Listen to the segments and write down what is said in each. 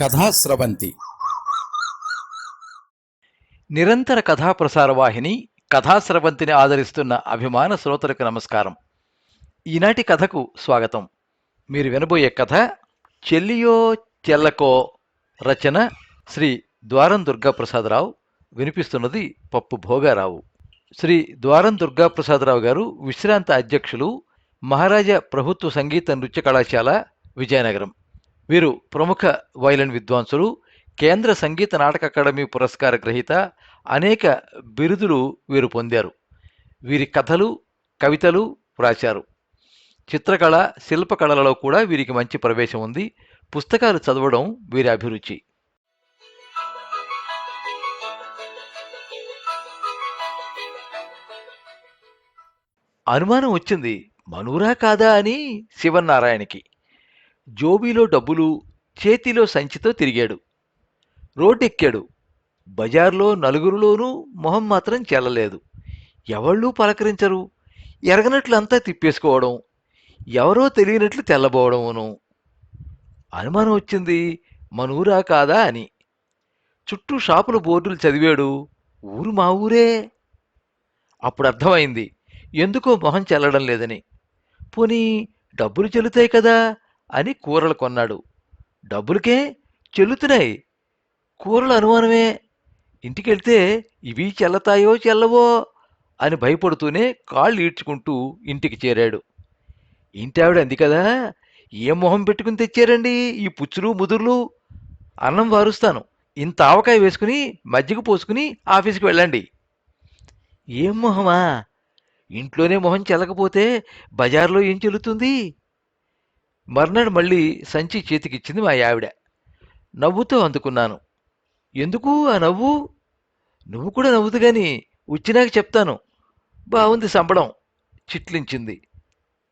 కథాస్రవంతి నిరంతర కథా ప్రసార వాహిని కథాస్రవంతిని ఆదరిస్తున్న అభిమాన శ్రోతలకు నమస్కారం. ఈనాటి కథకు స్వాగతం. మీరు వినబోయే కథ చెల్లియో చెల్లకో రచన శ్రీ ద్వారం దుర్గాప్రసాదరావు. వినిపిస్తున్నది పప్పు భోగారావు. శ్రీ ద్వారం దుర్గాప్రసాదరావు గారు విశ్రాంత అధ్యక్షులు మహారాజా ప్రభుత్వ సంగీత నృత్య కళాశాల విజయనగరం. వీరు ప్రముఖ వైలిన్ విద్వాంసులు కేంద్ర సంగీత నాటక అకాడమీ పురస్కార గ్రహీత అనేక బిరుదులు వీరు పొందారు. వీరి కథలు కవితలు వ్రాశారు. చిత్రకళ శిల్పకళలలో కూడా వీరికి మంచి ప్రవేశం ఉంది. పుస్తకాలు చదవడం వీరి అభిరుచి. అనుమానం వచ్చింది మనూరా కాదా అని శివన్నారాయణకి. జోబీలో డబ్బులు చేతిలో సంచితో తిరిగాడు. రోడ్డెక్కాడు. బజార్లో నలుగురిలోనూ మొహం మాత్రం చెల్లలేదు. ఎవళ్ళూ పలకరించరు? ఎరగనట్లు అంతా తిప్పేసుకోవడం ఎవరో తెలియనట్లు తెల్లబోవడమును. అనుమానం వచ్చింది మనూరా కాదా అని. చుట్టూ షాపుల బోర్డులు చదివాడు ఊరు మా ఊరే. అప్పుడు అర్థమైంది ఎందుకో మొహం చెల్లడం లేదని పోనీ డబ్బులు చెల్లుతాయి కదా అని కూరలు కొన్నాడు. డబ్బులకే చెల్లుతున్నాయి. కూరలు అనుమానమే. ఇంటికెళ్తే ఇవి చెల్లతాయో చెల్లవో అని భయపడుతూనే కాళ్ళు ఈడ్చుకుంటూ ఇంటికి చేరాడు. ఇంటి ఆవిడ అంది కదా ఏం మొహం పెట్టుకుని తెచ్చారండి ఈ పుచ్చులు ముదుర్లు? అన్నం వారుస్తాను. ఇంత ఆవకాయ వేసుకుని మజ్జిగ పోసుకుని ఆఫీస్కి వెళ్ళండి. ఏం మొహమా? ఇంట్లోనే మొహం చెల్లకపోతే బజార్లో ఏం చెల్లుతుంది? మర్నాడు మళ్ళీ సంచి చేతికిచ్చింది మా ఆవిడ నవ్వుతో అందుకున్నాను. ఎందుకు ఆ నవ్వు? నువ్వు కూడా నవ్వుతు గాని వచ్చినాక చెప్తాను. బాగుంది సంబడం చిట్లించింది.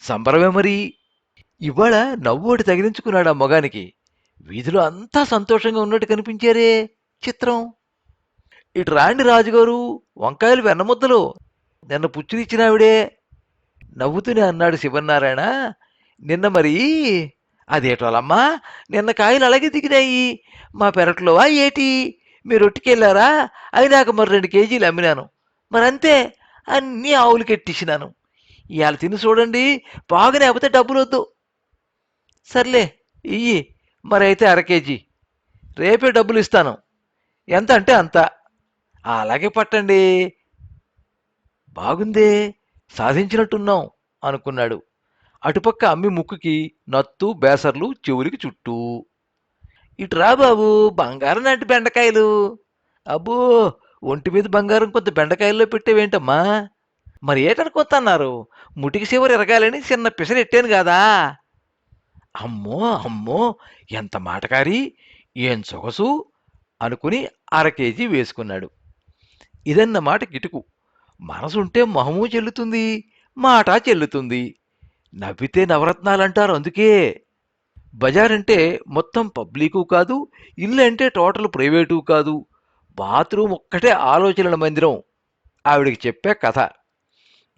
సంబరమే మరి? ఇవాళ నవ్వు ఒకటి తగిలించుకున్నాడు ఆ మొగానికి. వీధిలో అంతా సంతోషంగా ఉన్నట్టు కనిపించారే చిత్రం. ఇటు రాండి రాజుగారు వంకాయలు వెన్నముద్దలు నిన్న పుచ్చునిచ్చినావిడే నవ్వుతూనే అన్నాడు శివనారాయణ నిన్న మరి అదేటోలమ్మా నిన్న కాయలు అలాగే దిగినాయి. మా పెరట్లో ఆ ఏటి? మీరు ఒట్టుకెళ్ళారా అయినాక మరి రెండు కేజీలు అమ్మినాను. మరి అంతే అన్నీ ఆవులు ఎట్టించినాను ఇవాళ తిని చూడండి బాగానే డబ్బులు వద్దు సర్లే ఇయ్యి మరి అయితే అర కేజీ. రేపే డబ్బులు ఇస్తాను. ఎంత అంటే అంత. అలాగే పట్టండి. బాగుందే సాధించినట్టున్నాం అనుకున్నాడు. అటుపక్క అమ్మి ముక్కుకి నత్తు బేసర్లు చెవులకి చుట్టూ. ఇటురా బాబు బంగారం లాంటి బెండకాయలు. అబ్బో ఒంటి మీద బంగారం కొంత బెండకాయల్లో పెట్టేవేంటమ్మా? మరి ఏటనుకోతున్నారు ముటికి చివరి ఎరగాలని చిన్న పిసరు ఎట్టాను కదా అమ్మో అమ్మో ఎంత మాటకారి ఏం సొగసు? అనుకుని అరకేజీ వేసుకున్నాడు. ఇదన్నమాట గిటుకు మనసుంటే మొహము చెల్లుతుంది మాట చెల్లుతుంది. నవ్వితే నవరత్నాలు అంటారు అందుకే. బజార్ అంటే మొత్తం పబ్లికు కాదు ఇల్లు అంటే టోటల్ ప్రైవేటు కాదు. బాత్రూమ్ ఒక్కటే ఆలోచనల మందిరం. ఆవిడికి చెప్పే కథ.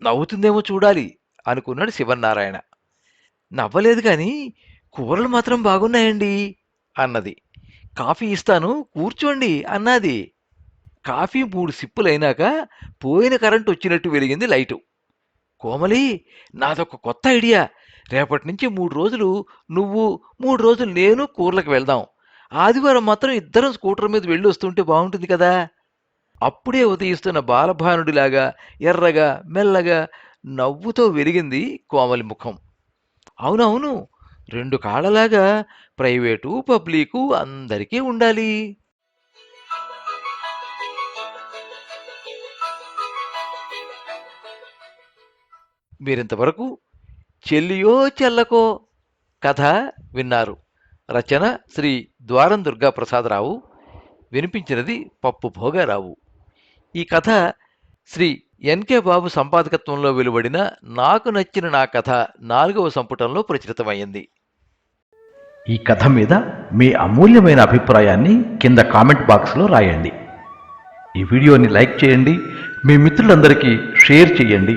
నవ్వుతుందేమో చూడాలి అనుకున్నాడు శివనారాయణ నవ్వలేదు కానీ కూరలు మాత్రం బాగున్నాయండి అన్నది. కాఫీ ఇస్తాను కూర్చోండి అన్నది. కాఫీ మూడు సిప్పులైనాక పోయిన కరెంటు వచ్చినట్టు వెలిగింది లైటు. కోమలి నాదొక కొత్త ఐడియా. రేపటి నుంచి మూడు రోజులు నువ్వు మూడు రోజులు నేను కూరలకు వెళ్దాం. ఆదివారం మాత్రం ఇద్దరం స్కూటర్ మీద వెళ్ళి వస్తుంటే బాగుంటుంది కదా. అప్పుడే ఉదయిస్తున్న బాలభానుడిలాగా ఎర్రగా మెల్లగా నవ్వుతో వెలిగింది కోమలి ముఖం. అవునవును రెండు కాళ్ళలాగా ప్రైవేటు పబ్లికు అందరికీ ఉండాలి. మీరింతవరకు చెల్లియో చెల్లకో కథ విన్నారు. రచన శ్రీ ద్వారం దుర్గా ప్రసాదరావు వినిపించినది పప్పు భోగారావు. ఈ కథ శ్రీ ఎన్కే బాబు సంపాదకత్వంలో వెలువడిన నాకు నచ్చిన నా కథ నాలుగవ సంపుటంలో ప్రచురితమైంది ఈ కథ మీద మీ అమూల్యమైన అభిప్రాయాన్ని కింద కామెంట్ బాక్స్లో రాయండి. ఈ వీడియోని లైక్ చేయండి మీ మిత్రులందరికీ షేర్ చేయండి.